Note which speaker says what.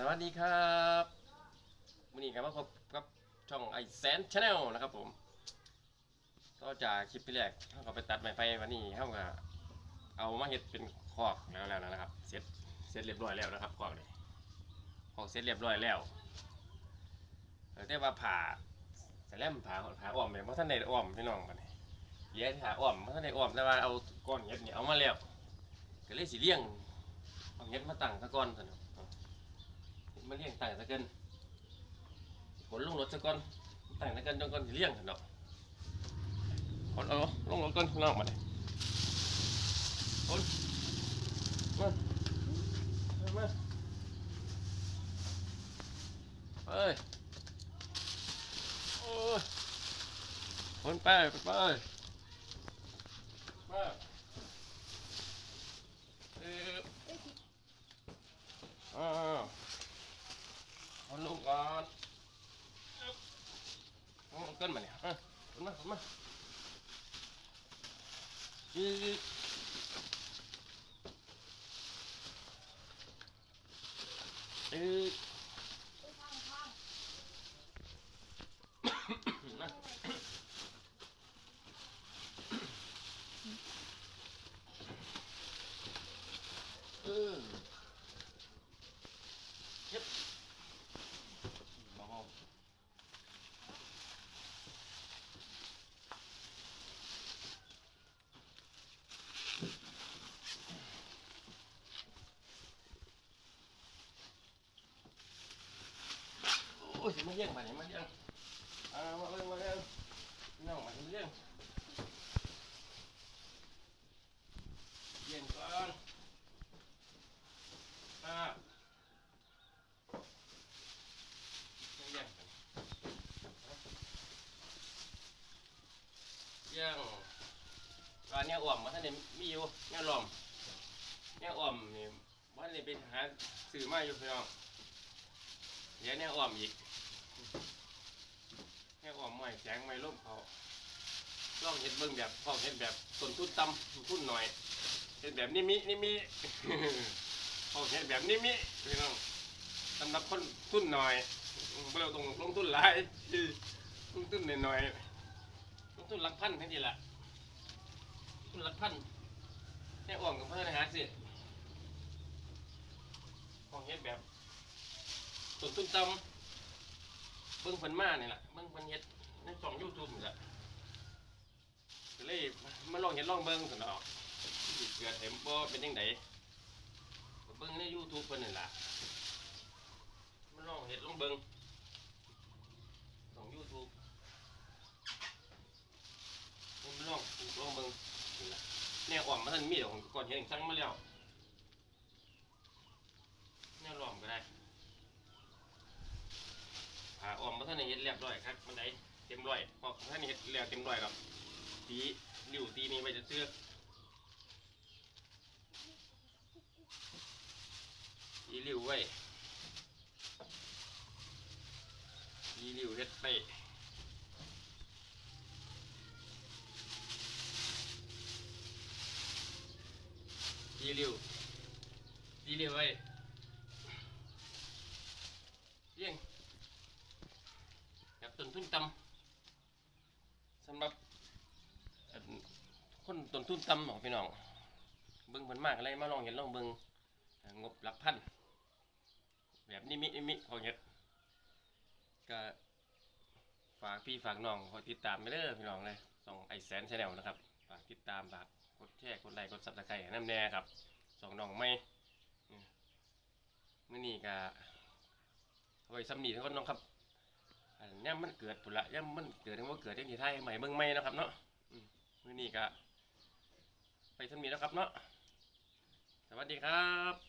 Speaker 1: สวัสดีครับวันนี้ครับมาพบกับช่องไอแสนชาแนลนะครับผมก็จากคลิปที่แรกเขาก็ไปตัดไม้ไฟวันนี้เขาก็เอามาเห็ดเป็นคอกแล้วแล้วนะครับเสร็จเสร็จเรียบร้อยแล้วนะครับคอกนี่คอกเสร็จเรียบร้อยแล้วแต่ว่าผ่าแต่แลมผ่าผ่าอ้อมไปเพราะท่านในอ้อมพี่น้องมันเลี้ยงผ่าอ้อมเพราะท่านในอ้อมแต่ว่าเอาก้อนเห็ดนี่เอามาแล้วก็เลยสิเลี้ยงเอาเห็ดมาตั้งตะก้อนซะเนาะ มาเลี้ยงต่างตะกินขนลงรถซะก่อนต่างตะกินจนก่อนสิเลี้ยงเถอะเนาะขนเอาลงรถก่อนข้างนอกมาเลยขนมามามาเอ้ยโอ้ยขนไปไปไปมาเอออ้าว เอาลูกก่อนเอาเกินมาเนี่ยอะ ขึ้นมาขึ้นมายืดยืดนะเออเย็บเบาๆ โอ้ยมาเลี้ยงมาเนี่ยมาเลี้ยงอ่ามาเลี้ยงมาเลี้ยงน้องมาเลี้ยงเลี้ยงก่อนอ่าเยงกันเลี้ยงร้านนี้อ่อมมาท่านเนี่ยมีอยู่เนี่ยหลอมเนี่ยอ่อมนี่ว่าเนี่ยไปหาซื้อมาอยู่พี่น้องเดี๋ยวเนี่ยอ้อมอีก เนี่อ้อมไม่แจงไม่ล่มเขาลองเห็ดเบิ่งแบบพ่อเห็ดแบบต้นทุนต่ำต้นทุนหน่อยเห็ดแบบนิมินิมิพ่อเห็ดแบบนิมิพี่น้องสำหรับคนทุนหน่อยเราต้องลงทุนหลายลงทุนหน่อยลงทุนหลักพันแค่นี้แหละทุนหลักพันเนี่อ้อมกับเพื่อนหาสิพ่อเห็ดแบบต้นทุนต่ำ เบิ่งเพิ่นมาเนี่แหละเบิ่งเพิ่นเฮ็ดในช่อง YouTube นี่แหละก็เลยมาลองเฮ็ดลองเบิ่งซั่นดอกสิเกิดเห็นบ่เป็นจังไดก็เบิ่งใน YouTube เพิ่นนี่ละมาลองเฮ็ดลองเบิ่งช่อง YouTube ผมลองปลูกลองเบิ่งนี่ละแนวอ่อมมาทันมีดของก่อนเฮ็ดสั่งมาแล้วแนวล้อมก็ได้ ผ่าออมมา ท่านได้เฮ็ดเรียบร้อยครับมันไดเต็มร้อยพราะท่านได้เฮ็ดแล้วเต็มร้อยครับตีริ้วตีนี้ไปจะเสื้อตีริ้วไว้ตีริ้วเฮ็ดไปตีริ้วตีริ้วไว้เลี้ยง แบบต้น ทุนต่ำสำหรับคนต้นทุนต่ำของพี่น้องเบิ่งเพิ่นมากอะไรมาลองเห็นลองเบิ่งงบหลักพันแบบนิมินิมิของเฮ็ดก็ฝากพี่ฝากน้องคอยติดตามไปเด้อพี่น้องเลยส่องไอแสนชาแนลนะครับฝากติดตามฝากกดแชร์กดไลค์กดซับสไครต์ให้น้ำแน่ครับสองน้องไม่อืมมื้อนี้ก็เอาไว้ซ้ำนี่ทั้งคนน้องครับ อันย่ำมันเกิดปุนละย่ำมันเกิดทั้งว่าเกิดยังที่ไทยใหม่เมืองใหม่นะครับเนาะมือนี้ก็ไปสมีแล้วครับเนาะสวัสดีครับ